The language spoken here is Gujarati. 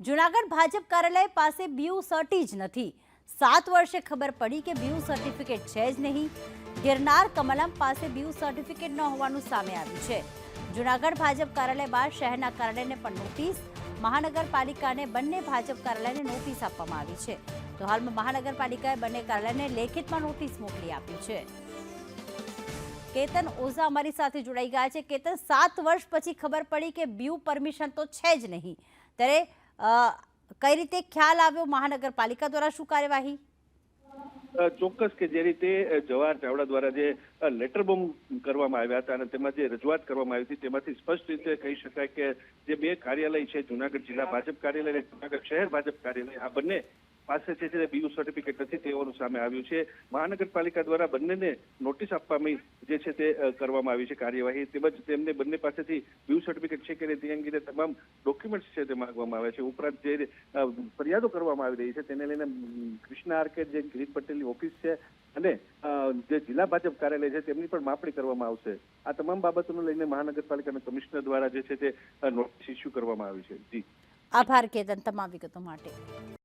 જુનાગઢ ભાજપ કાર્યાલય પાસે બીયુ સર્ટી જ નથી. સાત વર્ષે ખબર પડી કે બીયુ સર્ટિફિકેટ છે જ નહીં. ગિરનાર કમલમ પાસે બીયુ સર્ટિફિકેટ ન હોવાનું સામે આવ્યું છે. જુનાગઢ ભાજપ કાર્યાલય બાદ શહેરના કાર્યાલયને પણ નોટિસ. મહાનગરપાલિકાને બંને ભાજપ કાર્યાલયને નોટિસ આપવામાં આવી છે. તો હાલમાં મહાનગરપાલિકાએ બંને કાર્યાલયને લેખિતમાં નોટિસ મોકલી આપી છે. કેતન ઓઝા અમારી સાથે જોડાઈ ગયા છે. કેતન, સાત વર્ષ પછી ખબર પડી કે બ્યુ પરમિશન તો છે જ નહીં. ત્યારે કઈ રીતે ખ્યાલ આવ્યો મહાનગરપાલિકા દ્વારા શું કાર્યવાહી? ચોક્કસ કે જે રીતે જવાહર ચાવડા દ્વારા જે લેટર બોમ્બ કરવામાં આવ્યા હતા અને તેમાં જે રજૂઆત કરવામાં આવી હતી તેમાંથી સ્પષ્ટ રીતે કહી શકાય કે જે બે કાર્યાલય છે, જુનાગઢ જિલ્લા ભાજપ કાર્યાલય અને જુનાગઢ શહેર ભાજપ કાર્યાલય, આ બંને પાસે છે તે બીયુ સર્ટિફિકેટ નથી તેઓનું સામે આવ્યું છે. મહાનગરપાલિકા દ્વારા બંનેને નોટિસ આપવામાં જે છે તે કરવામાં આવી છે કાર્યવાહી તેમજ તેમને બંને પાસેથી બીયુ સર્ટિફિકેટ છે કે તે અંગે તમામ ડોક્યુમેન્ટ્સ છે તે માંગવામાં આવ્યા છે. ઉપરાંત જે ફરિયાદો કરવામાં આવી રહી છે તેને લઈને કૃષ્ણા આર્કેડ જે ગિરીશ પટેલની ઓફિસ છે અને જે જિલ્લા ભાજપ કાર્યાલય છે તેમની પણ માપણી કરવામાં આવશે. આ તમામ બાબતોને લઈને મહાનગરપાલિકાના કમિશનર દ્વારા જે છે તે નોટિસ ઇસ્યુ કરવામાં આવી છે. જી. આભાર, કેતન. તમામ વિગતો માટે.